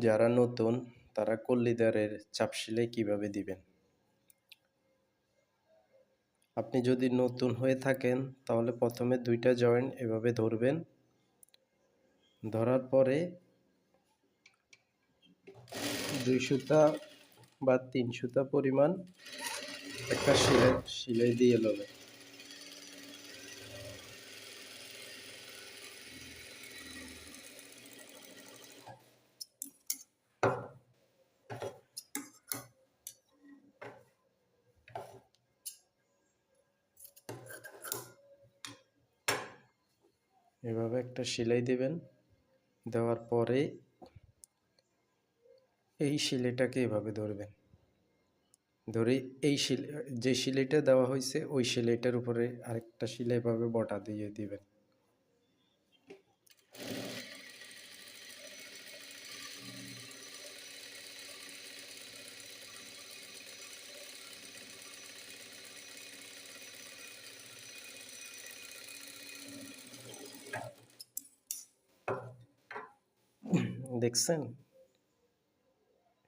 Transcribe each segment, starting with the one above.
যারা নতুন, তারা কল্লিদারের চাপ সেলাই কীভাবে দিবেন? আপনি যদি নতুন হয়ে থাকেন, তাহলে প্রথমে দুইটা জয়েন্ট এভাবে ধরবেন। ধরার পরে দুই সুতা বা তিন সুতা পরিমাণ একটা সেলাই সেলাই দিয়ে নেবেন এভাবে একটা সেলাই দেবেন। দেওয়ার পরে এই সিলাইটাকে এভাবে ধরবেন। ধরে এই যে সিলাইটা দেওয়া হয়েছে, ওই সিলাইটার উপরে আরেকটা সিলাই বটা দিয়ে দিবেন। দেখছেন?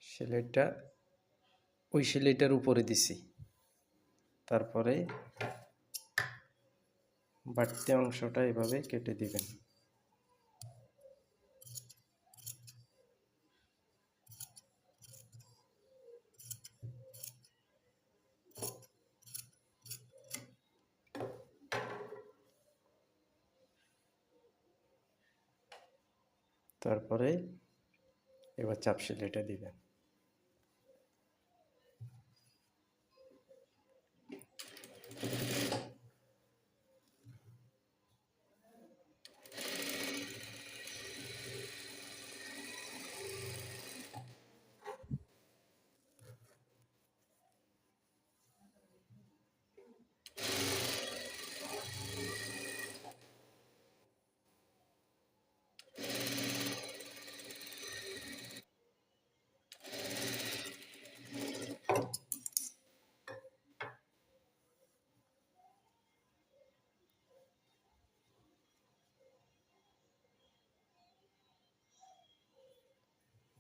সেলাইটা ওই সেলাইটার উপরে দিছি। তারপরে বাড়তি অংশটা এভাবে কেটে দিবেন। তারপরে এবার চাপ সেলাইটা দিবেন।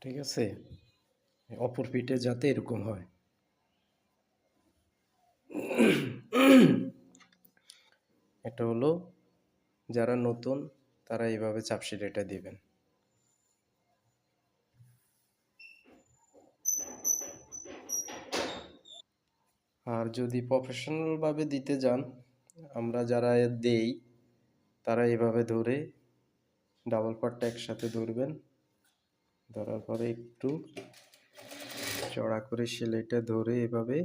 ঠিক আছে? অপর পিঠে যাতে এরকম হয়। এটা হলো যারা নতুন, তারা এইভাবে চাপসিলেটা দিবেন। আর যদি প্রফেশনালভাবে দিতে যান, আমরা যারা দেই, তারা এভাবে ধরে ডাবল পার্টটা একসাথে ধরবেন। ধরার পরে একটু চড়া করে সেলাইটা ধরে এভাবে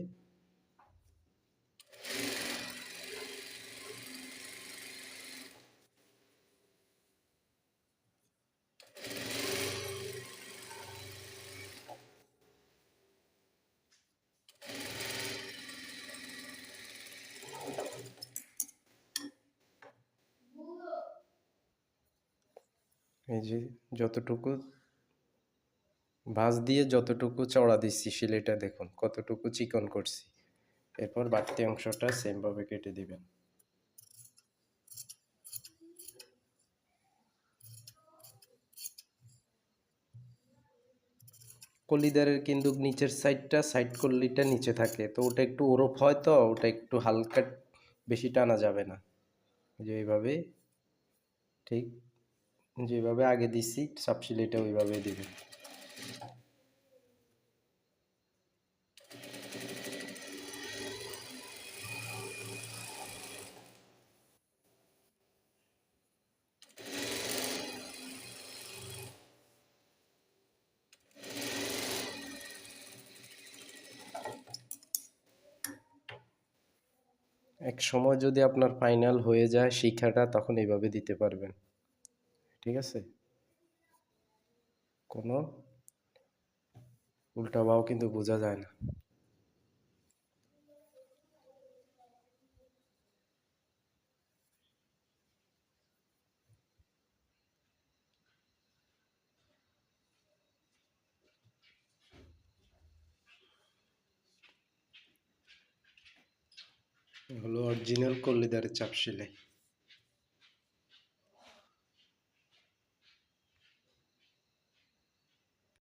এই যে যতটুকু ভাঁজ দিয়ে যতটুকু চড়া দিচ্ছি সেলাইটা দেখুন, কতটুকু চিকন করছি। এরপর বাড়তি অংশটা সেমভাবে কেটে দিবেন। কলিদারের কিন্তু নিচের সাইডটা, সাইড কল্লিটা নিচে থাকে, তো ওটা একটু ওরফ হয় তো, ওটা একটু হালকা বেশি টানা যাবে না। যে এইভাবে ঠিক যেভাবে আগে দিছি সাপ সিলাইটা ওইভাবে দিবেন। এক সময় যদি আপনার ফাইনাল হয়ে যায় শিক্ষাটা, তখন এইভাবে দিতে পারবেন। ঠিক আছে? কোনো উল্টা ভাও কিন্তু বোঝা যায় না। হলো অরিজিনাল কল্লিদারের চাপ সেলাই।